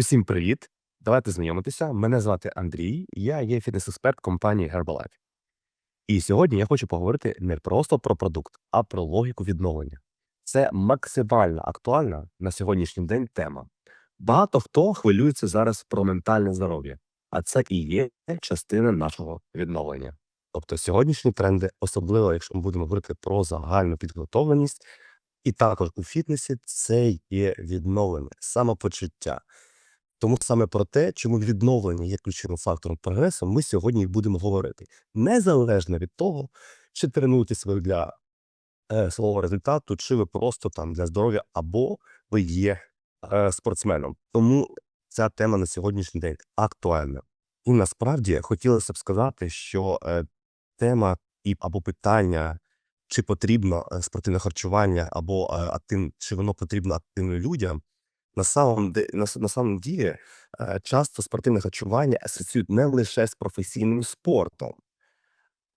Усім привіт! Давайте знайомитися. Мене звати Андрій, я є фітнес-експерт компанії Herbalife. І сьогодні я хочу поговорити не просто про продукт, а про логіку відновлення. Це максимально актуальна на сьогоднішній день тема. Багато хто хвилюється зараз про ментальне здоров'я, а це і є частина нашого відновлення. Тобто сьогоднішні тренди, особливо якщо ми будемо говорити про загальну підготовленість, і також у фітнесі це є відновлення, самопочуття. Тому саме про те, чому відновлення є ключовим фактором прогресу, ми сьогодні будемо говорити. Незалежно від того, чи тренуєтесь ви для е, свого результату, чи ви просто там для здоров'я, або ви є е, спортсменом. Тому ця тема на сьогоднішній день актуальна. І насправді хотілося б сказати, що е, тема і або питання, чи потрібно е, спортивне харчування, або е, актив, чи воно потрібно активним людям, на самом, на, на самом ділі е, часто спортивне харчування асоціюють не лише з професійним спортом,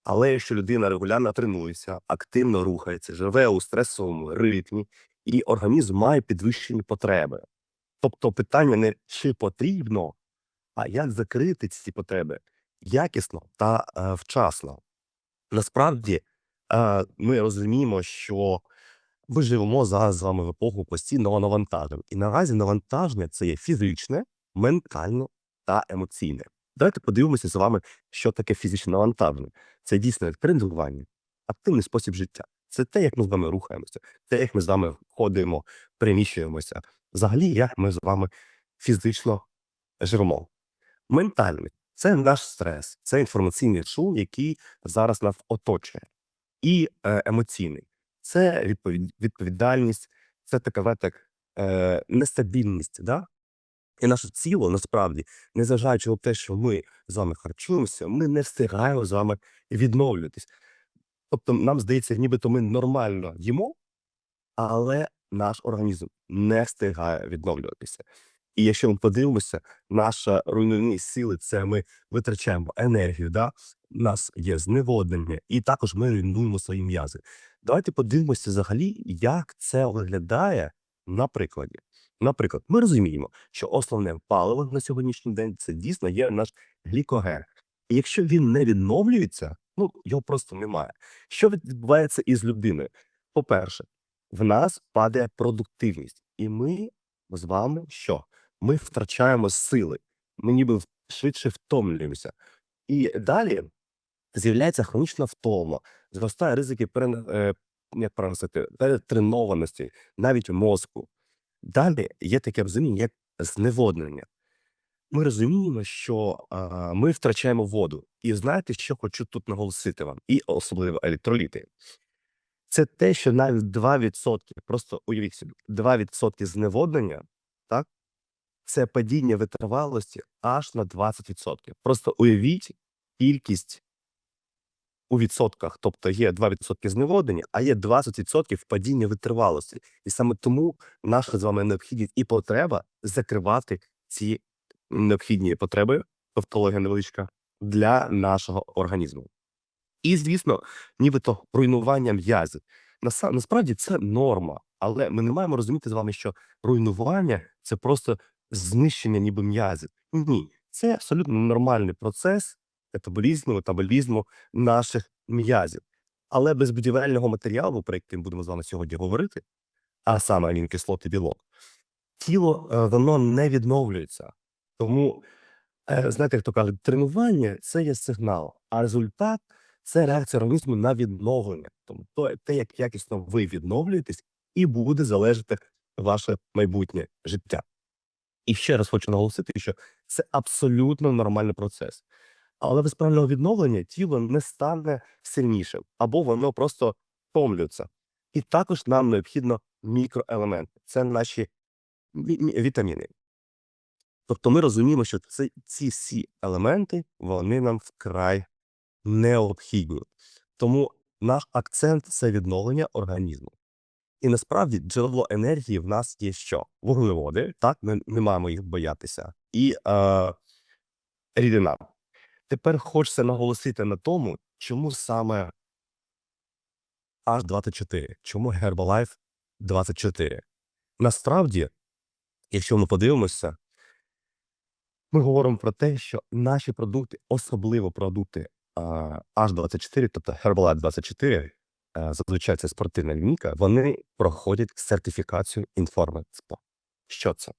але якщо людина регулярно тренується, активно рухається, живе у стресовому ритмі, і організм має підвищені потреби. Тобто питання не чи потрібно, а як закрити ці потреби якісно та е, вчасно. Насправді е, ми розуміємо, що ми живемо зараз з вами в епоху постійного навантаження. І наразі навантаження це є фізичне, ментальне та емоційне. Давайте подивимося з вами, що таке фізичне навантаження. Це дійсно тренування, активний спосіб життя. Це те, як ми з вами рухаємося, те, як ми з вами ходимо, переміщуємося. Взагалі, як ми з вами фізично живемо. Ментальний це наш стрес, це інформаційний шум, який зараз нас оточує. І е, емоційний це відповідальність, це така знаєте, е, нестабільність. Да? І наше тіло насправді, незважаючи на те, що ми з вами харчуємося, ми не встигаємо з вами відновлюватись. Тобто, нам здається, нібито ми нормально їмо, але наш організм не встигає відновлюватися. І якщо ми подивимося, наша руйнівні сили це ми витрачаємо енергію, да? у нас є зневоднення, і також ми руйнуємо свої м'язи. Давайте подивимося взагалі, як це виглядає на прикладі. Наприклад, ми розуміємо, що основне паливо на сьогоднішній день це дійсно є наш глікоген. І якщо він не відновлюється, ну його просто немає. Що відбувається із людиною? По-перше, в нас падає продуктивність, і ми з вами що? Ми втрачаємо сили, ми ніби швидше втомлюємося. І далі з'являється хронічна втома, зростає ризики перен... е, як навіть мозку. Далі є таке розуміння, як зневоднення. Ми розуміємо, що а, ми втрачаємо воду. І знаєте, що хочу тут наголосити вам, і особливо електроліти. Це те, що навіть 2%, просто уявіть собі, 2% зневоднення, так, це падіння витривалості аж на 20%. Просто уявіть кількість у відсотках, тобто є 2% зневоднення, а є 20% падіння витривалості. І саме тому наша з вами необхідність і потреба закривати ці необхідні потреби, тавтологія невеличка, для нашого організму. І, звісно, нібито руйнування м'язів. Насправді це норма, але ми не маємо розуміти з вами, що руйнування це просто знищення ніби м'язів. Ні, це абсолютно нормальний процес метаболізму, метаболізму наших м'язів. Але без будівельного матеріалу, про який ми будемо з вами сьогодні говорити, а саме амінокислоти білок, тіло е, воно не відновлюється. Тому, е, знаєте, як то кажуть, тренування це є сигнал, а результат це реакція організму на відновлення. Тому то, те, як якісно ви відновлюєтесь, і буде залежати ваше майбутнє життя. І ще раз хочу наголосити, що це абсолютно нормальний процес. Але без правильного відновлення тіло не стане сильнішим, або воно просто втомлюється. І також нам необхідно мікроелементи. Це наші ві- ві- вітаміни. Тобто ми розуміємо, що це, ці всі елементи вони нам вкрай необхідні. Тому наш акцент це відновлення організму. І насправді джерело енергії в нас є що? Вуглеводи, так, ми не маємо їх боятися, і е, рідина. Тепер хочеться наголосити на тому, чому саме H24, чому Herbalife 24. Насправді, якщо ми подивимося, Ми говоримо про те, що наші продукти, особливо продукти H24, тобто Herbalife 24, е, зазвичай це спортивна лінійка, вони проходять сертифікацію Informed Що це?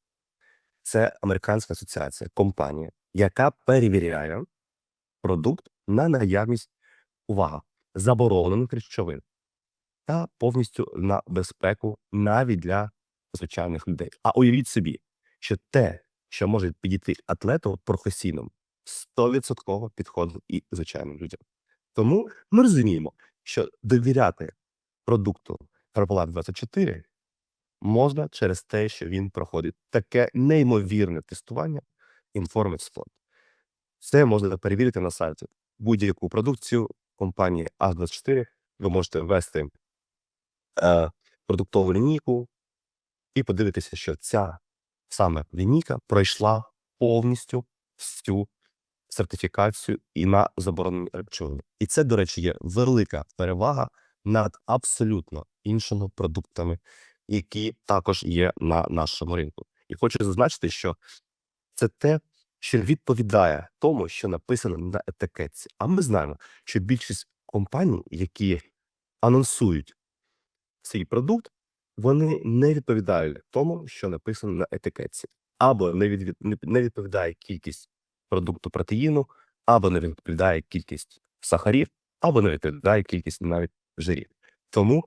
Це американська асоціація, компанія, яка перевіряє продукт на наявність, увага, заборонених речовин та повністю на безпеку навіть для звичайних людей. А уявіть собі, що те, що може підійти атлету професійному, 100% підходить і звичайним людям. Тому ми розуміємо, що довіряти продукту Herbalife 24 можна через те, що він проходить таке неймовірне тестування Informed Sport. Це можна перевірити на сайті. Будь-яку продукцію компанії А24 ви можете ввести е, продуктову лінійку і подивитися, що ця саме лінійка пройшла повністю всю сертифікацію і на заборонені речовини. І це, до речі, є велика перевага над абсолютно іншими продуктами, які також є на нашому ринку. І хочу зазначити, що це те, що відповідає тому, що написано на етикетці. А ми знаємо, що більшість компаній, які анонсують свій продукт, вони не відповідають тому, що написано на етикетці, або не від, не- відповідає кількість продукту протеїну, або не відповідає кількість сахарів, або не відповідає кількість навіть жирів. Тому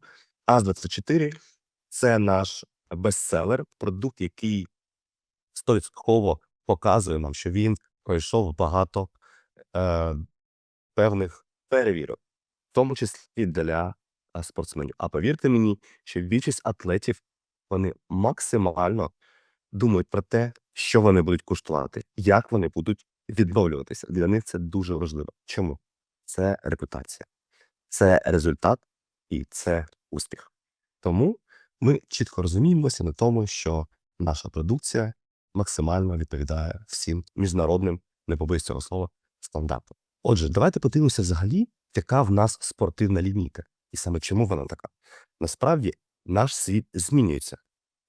АЗ-24 це наш бестселер, продукт, який стовідсотково показує нам, що він пройшов багато е, певних перевірок, в тому числі для е, спортсменів. А повірте мені, що більшість атлетів вони максимально думають про те, що вони будуть куштувати, як вони будуть відновлюватися. Для них це дуже важливо. Чому? Це репутація, це результат і це успіх. Тому ми чітко розуміємося на тому, що наша продукція максимально відповідає всім міжнародним, не побоюсь цього слова, стандартам. Отже, давайте подивимося взагалі, яка в нас спортивна лінійка, і саме чому вона така. Насправді наш світ змінюється,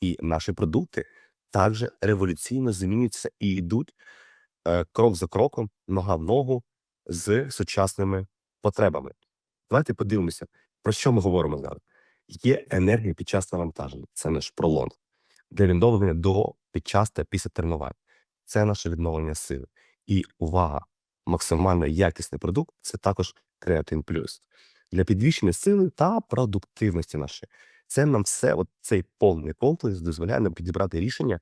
і наші продукти також революційно змінюються і йдуть е, крок за кроком, нога в ногу з сучасними потребами. Давайте подивимося, про що ми говоримо зараз. Є енергія під час навантаження, це наш пролонг для відновлення до під час та після тренувань. Це наше відновлення сили. І увага, максимально якісний продукт це також креатин плюс для підвищення сили та продуктивності нашої. Це нам все, от цей повний комплекс дозволяє нам підібрати рішення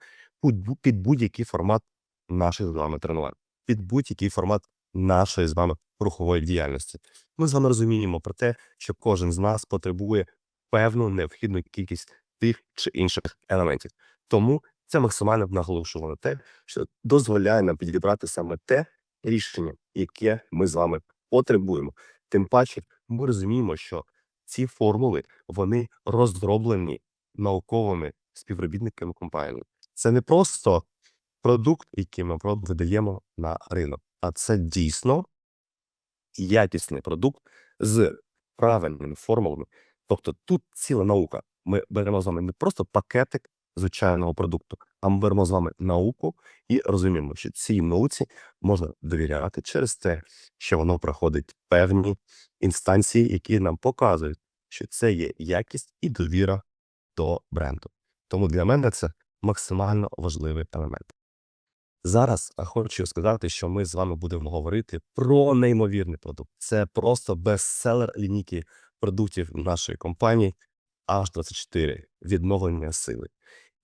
під будь-який формат наших з вами тренувань, під будь-який формат нашої з вами рухової діяльності. Ми з вами розуміємо про те, що кожен з нас потребує певну необхідну кількість тих чи інших елементів. Тому це максимально наголошувало на те, що дозволяє нам підібрати саме те рішення, яке ми з вами потребуємо. Тим паче, ми розуміємо, що ці формули вони розроблені науковими співробітниками компанії. Це не просто продукт, який ми видаємо на ринок, а це дійсно якісний продукт з правильними формулами. Тобто тут ціла наука. Ми беремо з вами не просто пакетик звичайного продукту, а ми беремо з вами науку і розуміємо, що цій науці можна довіряти через те, що воно проходить певні інстанції, які нам показують, що це є якість і довіра до бренду. Тому для мене це максимально важливий елемент. Зараз хочу сказати, що ми з вами будемо говорити про неймовірний продукт. Це просто бестселер лінійки продуктів нашої компанії H24 відновлення сили.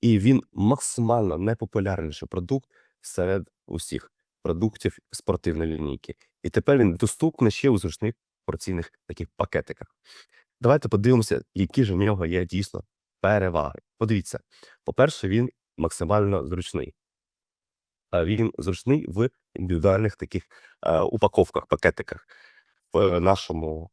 І він максимально найпопулярніший продукт серед усіх продуктів спортивної лінійки. І тепер він доступний ще у зручних порційних таких пакетиках. Давайте подивимося, які ж в нього є дійсно переваги. Подивіться, по-перше, він максимально зручний. А Він зручний в індивідуальних таких е, упаковках, пакетиках. В нашому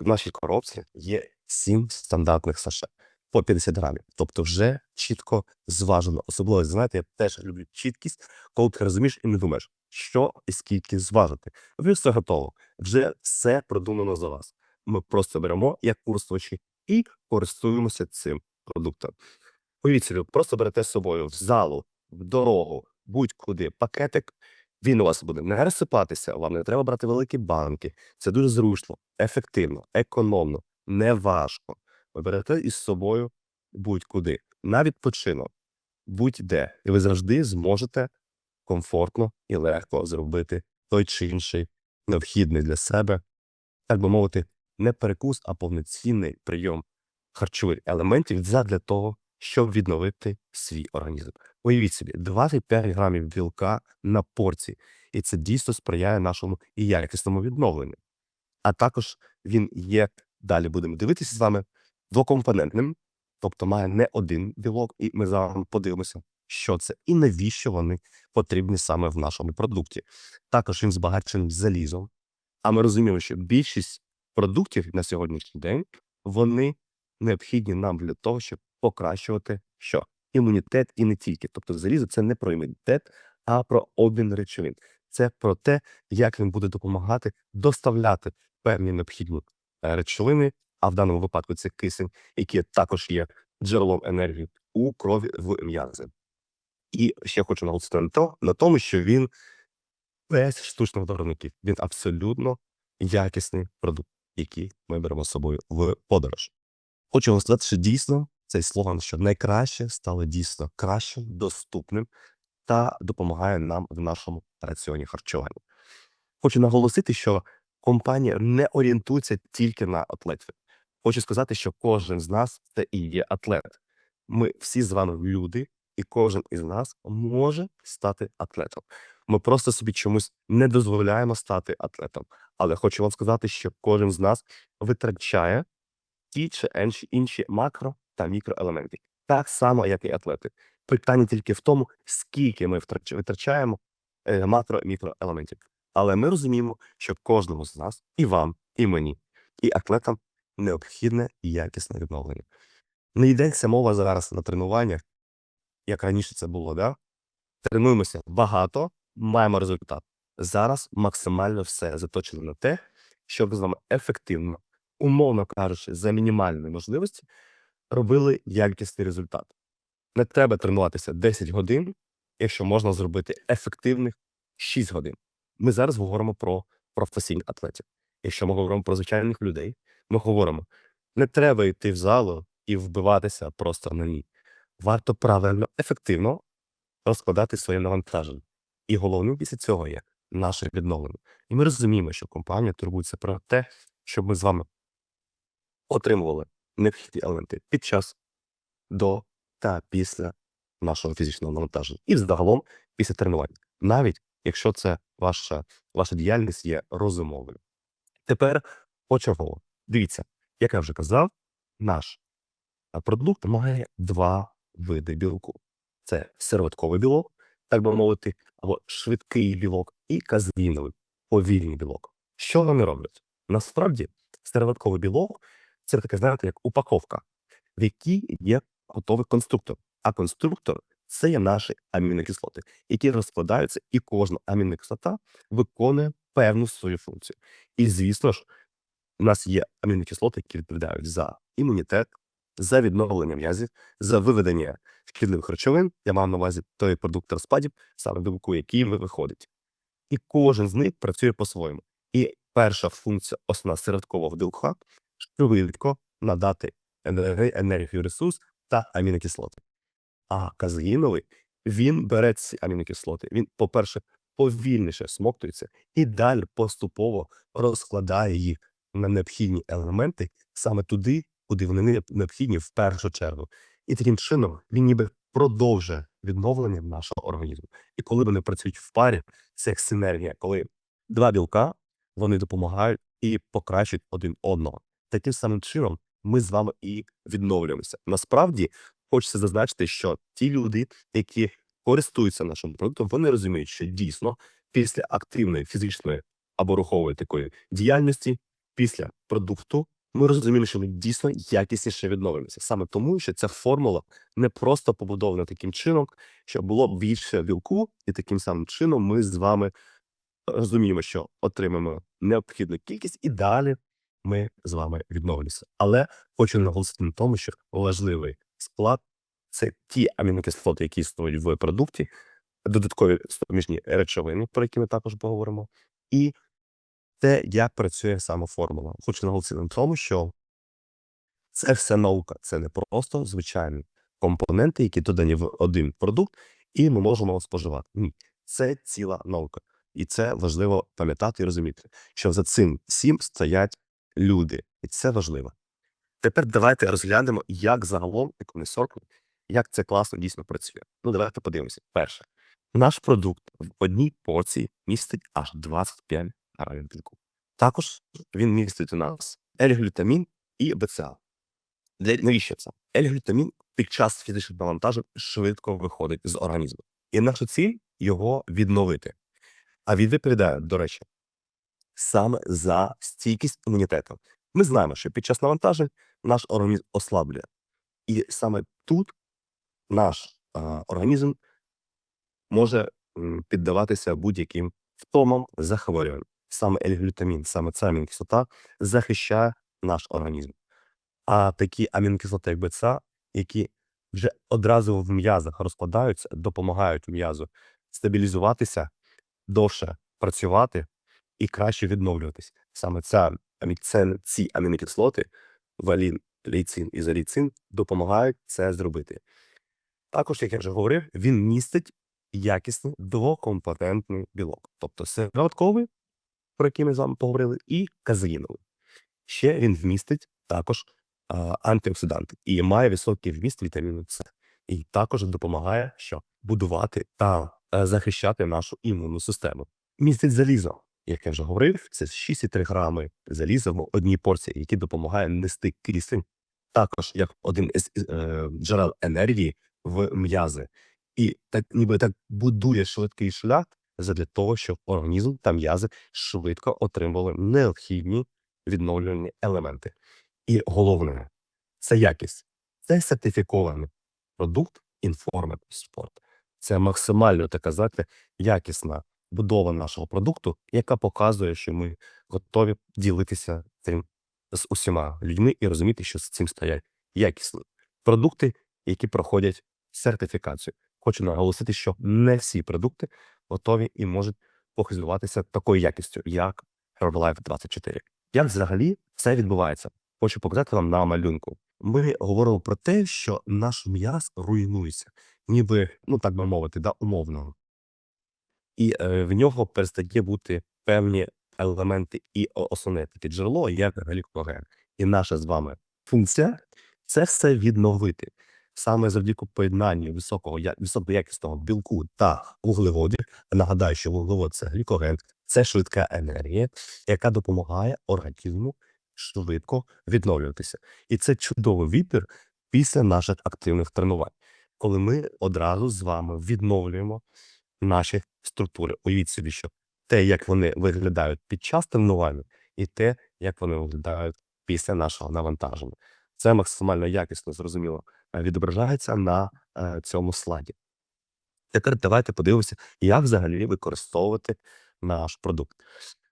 в нашій коробці є 7 стандартних саше по 50 грамів. Тобто вже чітко зважено. Особливо, знаєте, я теж люблю чіткість, коли ти розумієш і не думаєш, що і скільки зважити. Ви все готово. Вже все продумано за вас. Ми просто беремо як користувачі і користуємося цим продуктом. Уявіть собі, просто берете з собою в залу в дорогу, будь-куди пакетик, він у вас буде не розсипатися, вам не треба брати великі банки. Це дуже зручно, ефективно, економно, неважко. Ви берете із собою будь-куди, на відпочинок, будь-де, і ви завжди зможете комфортно і легко зробити той чи інший необхідний для себе, так би мовити, не перекус, а повноцінний прийом харчових елементів задля того, щоб відновити свій організм. Уявіть собі, 25 грамів білка на порції, і це дійсно сприяє нашому якісному відновленню. А також він є, далі будемо дивитися з вами, двокомпонентним, тобто має не один білок, і ми зараз подивимося, що це і навіщо вони потрібні саме в нашому продукті. Також він збагачений залізом. А ми розуміємо, що більшість продуктів на сьогоднішній день вони необхідні нам для того, щоб покращувати що? Імунітет і не тільки. Тобто залізо це не про імунітет, а про обмін речовин. Це про те, як він буде допомагати доставляти певні необхідні е, речовини, а в даному випадку це кисень, який також є джерелом енергії у крові в м'язи. І ще хочу наголосити на, то, на тому, що він без штучних виробників. Він абсолютно якісний продукт, який ми беремо з собою в подорож. Хочу вам сказати, що дійсно цей слоган, що найкраще стало дійсно кращим, доступним та допомагає нам в нашому раціоні харчування. Хочу наголосити, що компанія не орієнтується тільки на атлетів. Хочу сказати, що кожен з нас це і є атлет. Ми всі з вами люди, і кожен із нас може стати атлетом. Ми просто собі чомусь не дозволяємо стати атлетом. Але хочу вам сказати, що кожен з нас витрачає ті чи інші, макро та мікроелементи. Так само, як і атлети. Питання тільки в тому, скільки ми витрачаємо е, макро і мікроелементів. Але ми розуміємо, що кожному з нас, і вам, і мені, і атлетам необхідне якісне відновлення. Не йдеться мова зараз на тренуваннях, як раніше це було, да? Тренуємося багато, маємо результат. Зараз максимально все заточено на те, щоб з вами ефективно, умовно кажучи, за мінімальної можливості робили якісний результат. Не треба тренуватися 10 годин, якщо можна зробити ефективних 6 годин. Ми зараз говоримо про професійних атлетів. Якщо ми говоримо про звичайних людей, ми говоримо: не треба йти в залу і вбиватися просто на ній. Варто правильно, ефективно розкладати своє навантаження. І головним після цього є наше відновлення. І ми розуміємо, що компанія турбується про те, щоб ми з вами отримували необхідні елементи під час, до та після нашого фізичного навантаження. І загалом після тренувань, навіть якщо це ваша, ваша діяльність є розумовою. Тепер почергово. Дивіться, як я вже казав, наш продукт має два види білку: це серватковий білок, так би мовити, або швидкий білок, і казеїновий, повільний білок. Що вони роблять? Насправді, серватковий білок це таке, знаєте, як упаковка, в якій є готовий конструктор. А конструктор це є наші амінокислоти, які розкладаються, і кожна амінокислота виконує певну свою функцію. І, звісно ж, у нас є амінокислоти, які відповідають за імунітет, за відновлення м'язів, за виведення шкідливих речовин. Я мав на увазі той продукт розпадів, саме білку, який ви виходить. І кожен з них працює по-своєму. І перша функція основна середкового білка швидко надати енергію, енергію ресурс та амінокислоти. А казеїновий він бере ці амінокислоти. Він, по-перше, повільніше смоктується і далі поступово розкладає їх на необхідні елементи саме туди, куди вони не- необхідні в першу чергу. І таким чином він ніби продовжує відновлення нашого організму. І коли вони працюють в парі, це як синергія, коли два білка вони допомагають і покращують один одного. Таким самим чином ми з вами і відновлюємося. Насправді хочеться зазначити, що ті люди, які користуються нашим продуктом, вони розуміють, що дійсно після активної фізичної або рухової такої діяльності, після продукту, ми розуміємо, що ми дійсно якісніше відновимося. Саме тому, що ця формула не просто побудована таким чином, щоб було більше білку, і таким самим чином ми з вами розуміємо, що отримаємо необхідну кількість, і далі ми з вами відновлюємося. Але хочу наголосити на тому, що важливий склад це ті амінокислоти, які існують в продукті, додаткові суміжні речовини, про які ми також поговоримо, і те, як працює сама формула. Хочу наголосити на тому, що це все наука, це не просто звичайні компоненти, які додані в один продукт, і ми можемо його споживати. Ні, це ціла наука. І це важливо пам'ятати і розуміти, що за цим всім стоять люди, і це важливо. Тепер давайте розглянемо, як загалом Economy як це класно дійсно працює. Ну, давайте подивимося. Перше, наш продукт в одній порції містить аж 25 грамів білку. Також він містить у нас L-глютамін і БЦА. Для навіщо це? L-глютамін під час фізичних навантажень швидко виходить з організму. І наша ціль його відновити. А він відповідає, до речі, саме за стійкість імунітету. Ми знаємо, що під час навантажень наш організм ослаблює. І саме тут наш а, організм може піддаватися будь-яким втомам, захворюванням. Саме L-глютамін, саме ця амінокислота захищає наш організм. А такі амінокислоти, як БЦА, які вже одразу в м'язах розкладаються, допомагають м'язу стабілізуватися, довше працювати і краще відновлюватись. Саме ця, ці амінокислоти, валін, лейцин і заліцин, допомагають це зробити. Також, як я вже говорив, він містить якісний двокомпонентний білок, тобто сироватковий, про який ми з вами поговорили, і казеїновий. Ще він вмістить також а, антиоксиданти і має високий вміст вітаміну С. І також допомагає що будувати та е, захищати нашу імунну систему. Містить залізо, як я вже говорив, це 6,3 грами заліза в одній порції, які допомагає нести кисень, також як один із е, джерел енергії в м'язи. І так ніби так будує швидкий шлях задля того, щоб організм та м'язи швидко отримували необхідні відновлювальні елементи. І головне це якість. Це сертифікований продукт Informed Sport. Це максимально така знаєте, якісна будова нашого продукту, яка показує, що ми готові ділитися цим з усіма людьми і розуміти, що з цим стоять якісні продукти, які проходять сертифікацію. Хочу наголосити, що не всі продукти готові і можуть похизуватися такою якістю, як Herbalife 24. Як взагалі це відбувається? Хочу показати вам на малюнку. Ми говорили про те, що наш м'яз руйнується, ніби, ну так би мовити, да, умовно. І е, в нього перестає бути певні елементи і основне таке джерело, як глікоген. І наша з вами функція це все відновити. Саме завдяки поєднанню високого високоякісного білку та вуглеводів. Нагадаю, що вуглевод це глікоген, це швидка енергія, яка допомагає організму швидко відновлюватися. І це чудовий вибір після наших активних тренувань, коли ми одразу з вами відновлюємо наші структури. Уявіть собі, що те, як вони виглядають під час тренування, і те, як вони виглядають після нашого навантаження. Це максимально якісно зрозуміло е, відображається на е, цьому слайді. Тепер давайте подивимося, як взагалі використовувати наш продукт.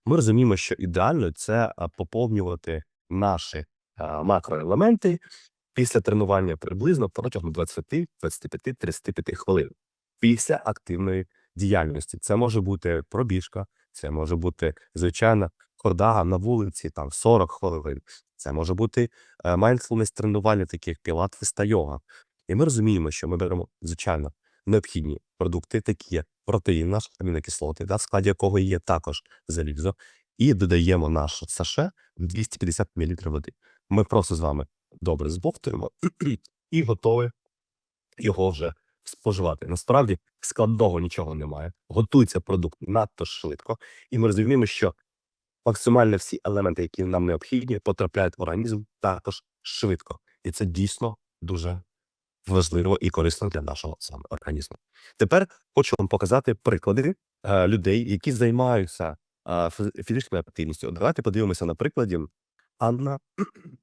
Ми розуміємо, що ідеально це поповнювати наші макроелементи після тренування приблизно протягом 20, 25, 35 хвилин після активної діяльності. Це може бути пробіжка, це може бути звичайна хода на вулиці, там 40 хвилин. Це може бути майндфулнес тренування, такі як пілатес та йога. І ми розуміємо, що ми беремо звичайно необхідні продукти, такі як протеїн, наш амінокислоти, в складі якого є також залізо, і додаємо наш саше в 250 мл води. Ми просто з вами добре збовтуємо і готові його вже споживати. Насправді складного нічого немає. Готується продукт надто швидко, і ми розуміємо, що максимально всі елементи, які нам необхідні, потрапляють в організм також швидко. І це дійсно дуже важливо і корисно для нашого саме організму. Тепер хочу вам показати приклади е, людей, які займаються е, фізичною активністю. Давайте подивимося на прикладі. Анна,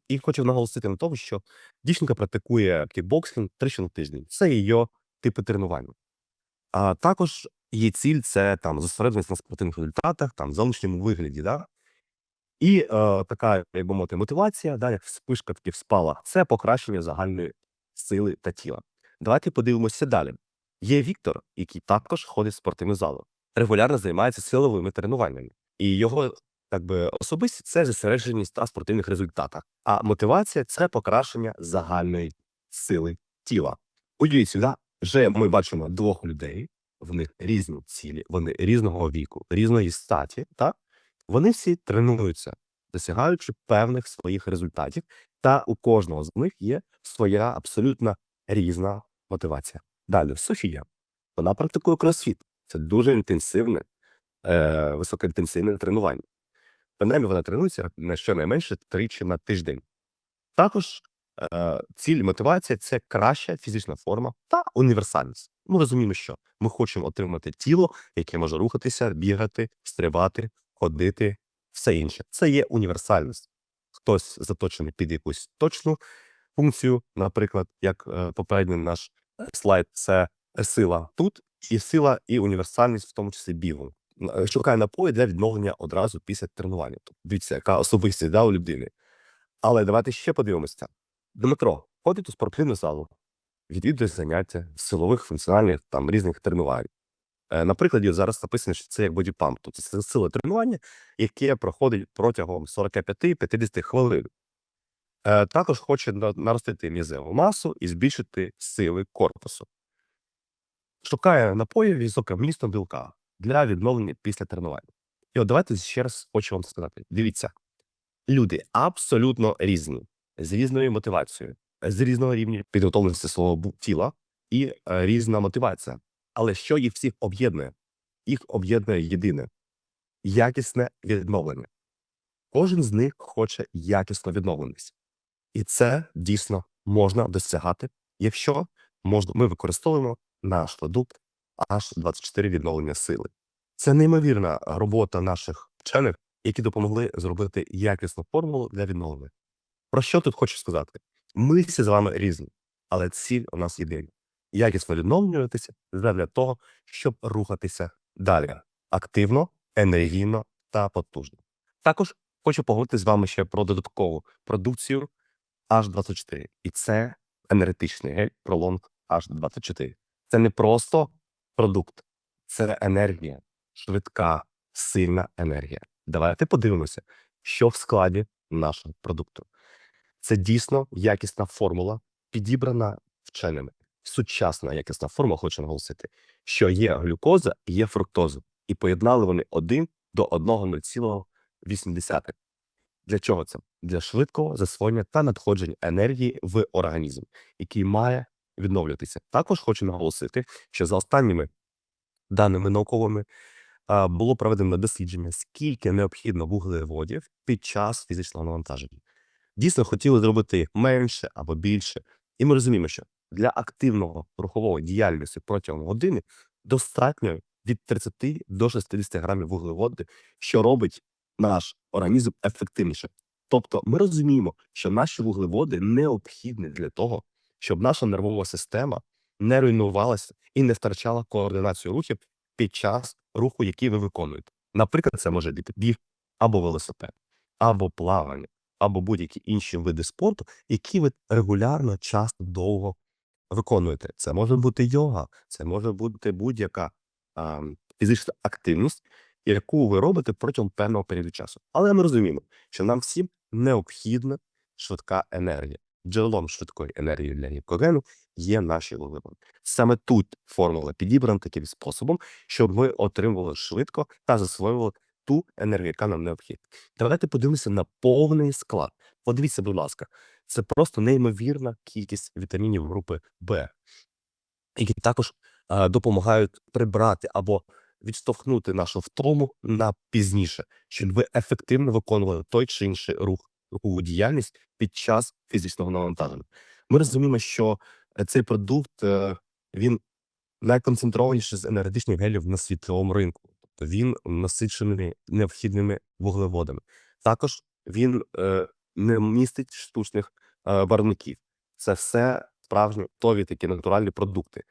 і хочу наголосити на тому, що дівчинка практикує кікбоксинг тричі на тиждень. Це її типи тренування. А також її ціль це там зосередженість на спортивних результатах, там зовнішньому вигляді. Да? І е, така, як би мовити, мотивація, да, як вспишка таких спала, це покращення загальної сили та тіла. Давайте подивимося далі. Є Віктор, який також ходить в спортивну залу, регулярно займається силовими тренуваннями, і його так би особистість це зосередженість на спортивних результатах. А мотивація це покращення загальної сили тіла. Уявіть сюди, вже ми бачимо двох людей, в них різні цілі, вони різного віку, різної статі. Так? Вони всі тренуються, досягаючи певних своїх результатів, та у кожного з них є своя абсолютно різна мотивація. Далі Софія. Вона практикує кросфіт. Це дуже інтенсивне, е, високоінтенсивне тренування. Принаймні вона тренується на щонайменше тричі на тиждень. Також е, ціль мотивація це краща фізична форма та універсальність. Ми розуміємо, що ми хочемо отримати тіло, яке може рухатися, бігати, стрибати, ходити, все інше. Це є універсальність. Хтось заточений під якусь точну функцію, наприклад, як е, попередній наш слайд, це сила тут, і сила, і універсальність, в тому числі бігу. Е, Шукає напої для відновлення одразу після тренування. Тобто, дивіться, яка особистість да, у людини. Але давайте ще подивимося. Дмитро ходить у спортивну залу, відвідує заняття силових, функціональних там різних тренувань. Е, На прикладі зараз написано, що це як бодіпамп, тобто це сила тренування, яке проходить протягом 45-50 хвилин. Е, Також хоче наростити м'язеву масу і збільшити сили корпусу. Шукає напої високим вмістом білка для відновлення після тренування. І от давайте ще раз хочу вам сказати: дивіться, люди абсолютно різні, з різною мотивацією, з різного рівня підготовленості свого тіла і е, різна мотивація. Але що їх всіх об'єднує? Їх об'єднує єдине якісне відновлення. Кожен з них хоче якісно відновленість. І це дійсно можна досягати, якщо можна, ми використовуємо наш продукт H24 відновлення сили. Це неймовірна робота наших вчених, які допомогли зробити якісну формулу для відновлення. Про що тут хочу сказати? Ми всі з вами різні, але ціль у нас єдина. Якісно відновлюватися для того, щоб рухатися далі активно, енергійно та потужно. Також хочу поговорити з вами ще про додаткову продукцію H24. І це енергетичний гель Prolong H24. Це не просто продукт, це енергія, швидка, сильна енергія. Давайте подивимося, що в складі нашого продукту. Це дійсно якісна формула, підібрана вченими. Сучасна якісна формула, хочу наголосити, що є глюкоза і є фруктоза. І поєднали вони один до 1,0,8. Для чого це? Для швидкого засвоєння та надходження енергії в організм, який має відновлюватися. Також хочу наголосити, що за останніми даними науковими було проведено дослідження, скільки необхідно вуглеводів під час фізичного навантаження. Дійсно, хотіли зробити менше або більше. І ми розуміємо, що для активного рухової діяльності протягом години достатньо від 30 до 60 грамів вуглеводів, що робить наш організм ефективніше. Тобто ми розуміємо, що наші вуглеводи необхідні для того, щоб наша нервова система не руйнувалася і не втрачала координацію рухів під час руху, який ви виконуєте. Наприклад, це може бути біг або велосипед, або плавання, або будь-які інші види спорту, які ви регулярно, часто, довго виконуєте. Це може бути йога, це може бути будь-яка фізична активність, яку ви робите протягом певного періоду часу. Але ми розуміємо, що нам всім необхідна швидка енергія. Джерелом швидкої енергії для глікогену є наші вуглеводи. Саме тут формула підібрана таким способом, щоб ми отримували швидко та засвоювали ту енергію, яка нам необхідна. Давайте подивимося на повний склад. Подивіться, будь ласка, це просто неймовірна кількість вітамінів групи Б, які також е, допомагають прибрати або відштовхнути нашу втому на пізніше, щоб ви ефективно виконували той чи інший рух, рухову діяльність під час фізичного навантаження. Ми розуміємо, що е, цей продукт е, він найконцентрованіший з енергетичних гелів на світовому ринку. Він насичений необхідними вуглеводами. Також він е, не містить штучних е, барвників. Це все справжні готові такі натуральні продукти.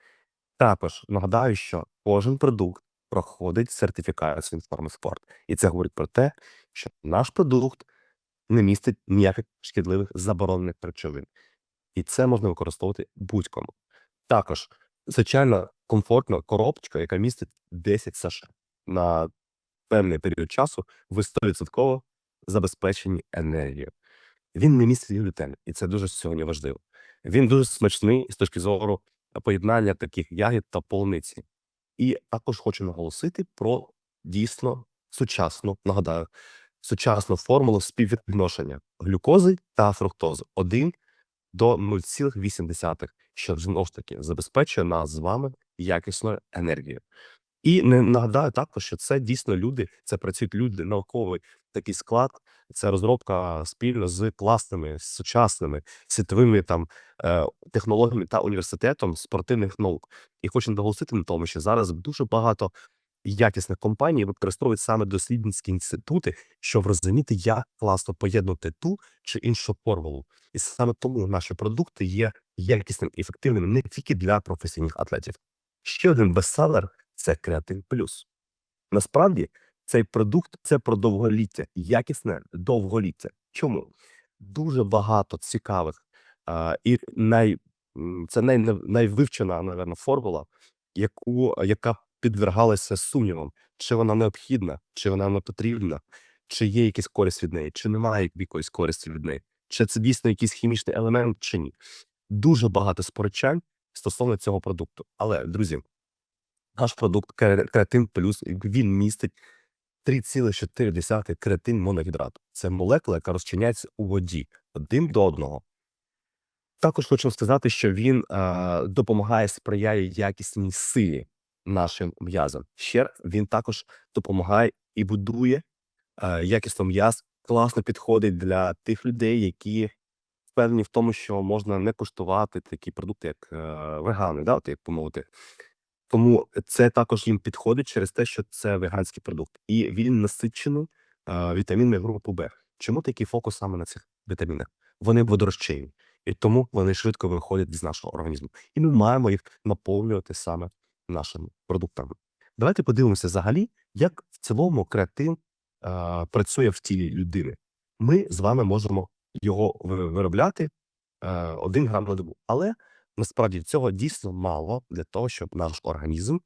Також нагадаю, що кожен продукт проходить сертифікацію інформспорт. І це говорить про те, що наш продукт не містить ніяких шкідливих заборонених речовин. І це можна використовувати будь-кому. Також звичайно комфортна коробочка, яка містить 10 саше. На певний період часу ви 100% забезпечені енергією. Він не містить глютен, і це дуже сьогодні важливо. Він дуже смачний з точки зору поєднання таких ягід та полуниці. І також хочу наголосити про дійсно сучасну, нагадаю, сучасну формулу співвідношення глюкози та фруктози 1 до 0,8, що знову ж таки забезпечує нас з вами якісною енергією. І не нагадаю також, що це дійсно люди, це працюють люди, науковий такий склад, це розробка спільно з класними, сучасними світовими там е, технологіями та університетом спортивних наук. І хочу наголосити на тому, що зараз дуже багато якісних компаній використовують саме дослідницькі інститути, щоб розуміти, як класно поєднувати ту чи іншу формулу. І саме тому наші продукти є якісним і ефективним не тільки для професійних атлетів. Ще один бестселер – це Креатин Плюс. Насправді цей продукт це про довголіття, якісне довголіття. Чому? Дуже багато цікавих а, і най, це най, найвивчена, напевно, формула, яку, яка підвергалася сумнівам, чи вона необхідна, чи вона не потрібна, чи є якась користь від неї, чи немає якоїсь користі від неї, чи це дійсно якийсь хімічний елемент, чи ні. Дуже багато сперечань стосовно цього продукту. Але, друзі, наш продукт Креатин Плюс він містить 3,4 креатин моногідрату. Це молекула, яка розчиняється у воді один до одного. Також хочу сказати, що він е, допомагає сприяє якісній силі нашим м'язам. Ще він також допомагає і будує е, якісно м'яз, класно підходить для тих людей, які впевнені в тому, що можна не куштувати такі продукти, як е, вегани, да, от як помовити. Тому це також їм підходить через те, що це веганський продукт, і він насичений вітамінами групи Б. Чому такий фокус саме на цих вітамінах? Вони водорозчинні, і тому вони швидко виходять з нашого організму. І ми маємо їх наповнювати саме нашими продуктами. Давайте подивимося взагалі, як в цілому креатин е, працює в тілі людини. Ми з вами можемо його виробляти е, 1 грам на добу. Але насправді цього дійсно мало для того, щоб наш організм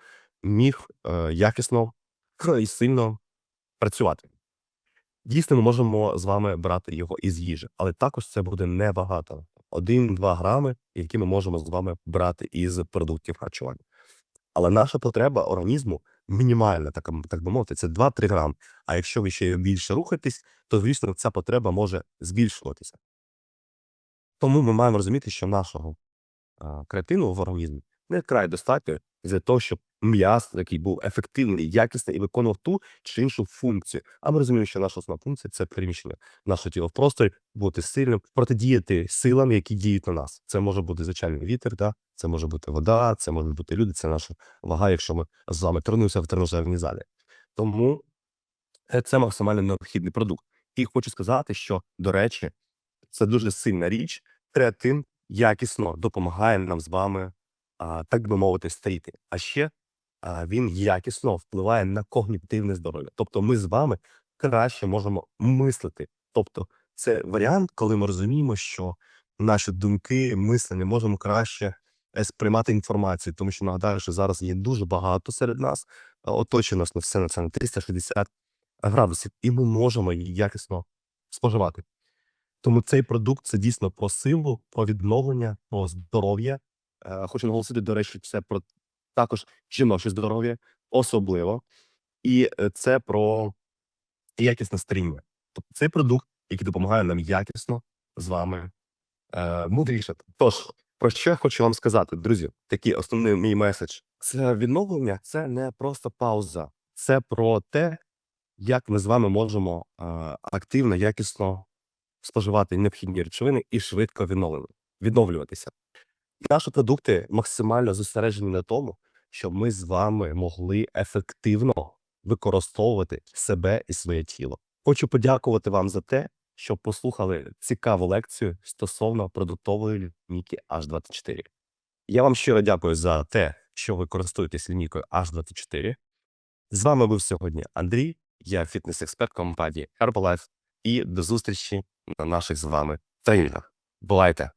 міг е, якісно і сильно працювати. Дійсно, ми можемо з вами брати його із їжі, але також це буде небагато. 1-2 грами, які ми можемо з вами брати із продуктів харчування. Але наша потреба організму мінімальна, так, так би мовити, це 2-3 грам. А якщо ви ще більше рухаєтесь, то звісно ця потреба може збільшуватися. Тому ми маємо розуміти, що нашого креатину в організмі не край достатньо для того, щоб м'яз, який був ефективний, якісний і виконував ту чи іншу функцію. А ми розуміємо, що наша основна функція це переміщення нашого тіла в просторі, бути сильним, протидіяти силам, які діють на нас. Це може бути звичайний вітер, да? це може бути вода, це можуть бути люди, це наша вага, якщо ми з вами тренуємося в тренажерній залі. Тому е, це максимально необхідний продукт. І хочу сказати, що, до речі, це дуже сильна річ. Креатин якісно допомагає нам з вами, а, так би мовити, старіти. А ще а, він якісно впливає на когнітивне здоров'я. Тобто ми з вами краще можемо мислити. Тобто, це варіант, коли ми розуміємо, що наші думки, мислення можемо краще е, сприймати інформацію, тому що нагадаю, що зараз є дуже багато серед нас, а, оточує нас на все на це на 360 градусів, і ми можемо її якісно споживати. Тому цей продукт це дійсно про силу, про відновлення, про здоров'я. Е, хочу наголосити, до речі, це про також жіноче здоров'я, особливо. І е, це про якісне старіння. Тобто цей продукт, який допомагає нам якісно з вами е, мудрішати. Тож, про що я хочу вам сказати, друзі, такий основний мій меседж. Це відновлення це не просто пауза, це про те, як ми з вами можемо е, активно, якісно споживати необхідні речовини і швидко відновлюватися. Наші продукти максимально зосереджені на тому, щоб ми з вами могли ефективно використовувати себе і своє тіло. Хочу подякувати вам за те, що послухали цікаву лекцію стосовно продуктової лінійки H24. Я вам щиро дякую за те, що ви користуєтесь лінійкою H24. З вами був сьогодні Андрій, я фітнес-експерт компанії Herbalife, і до зустрічі на наших з вами тренінгах. Бувайте!